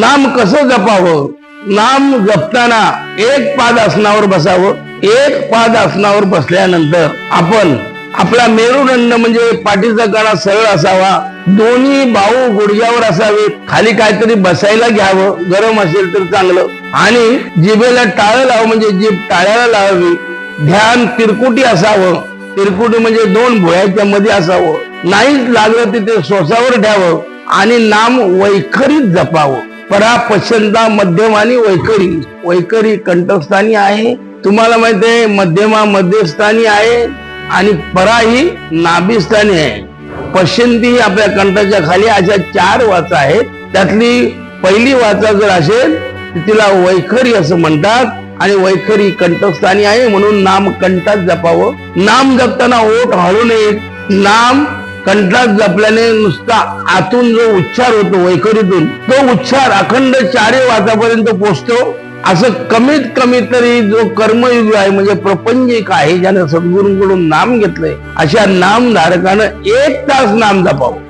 नाम कसं जपावं? नाम जपताना एक पाद आसनावर बसावं. एक पाद आसनावर बसल्यानंतर आपण आपला मेरुदंड म्हणजे पाठीचा कणा सरळ असावा. दोन्ही बाहू गुडघ्यावर असावे. खाली काहीतरी बसायला घ्यावं. गरम असेल तर चांगलं. आणि जिभेला टाळं लाव म्हणजे जीभ टाळ्याला लावावी. ध्यान तिरकुटी असावं. तिरकुटी म्हणजे दोन भुळ्याच्या मध्ये असावं. नाहीच लागलं तिथे सोसावर ठेवावं. आणि नाम वैखरीत जपावं. परा पश्चंता मध्यम आणि वैखरी. वैखरी कंठस्थानी आहे. तुम्हाला माहिती आहे मध्यमा मध्यस्थानी आहे आणि परा ही नाभिस्थानी आहे. पश्चिंती ही आपल्या कंठाच्या खाली अशा चार वाचा आहेत. त्यातली पहिली वाचा जर असेल तिला वैखरी असं म्हणतात आणि वैखरी कंठस्थानी आहे म्हणून नाम कंठात जपावं. नाम जपताना ओठ हळू नये नाम कंठात जपल्याने नुसता आतून जो उच्चार होतो वैखरीतून तो उच्चार अखंड चारे वाचापर्यंत पोचतो. असं कमीत कमी तरी जो कर्मयुग आहे म्हणजे प्रपंचिक आहे ज्याने सद्गुरूंकडून नाम घेतलंय अशा नामधारकानं एक तास नाम जपावं.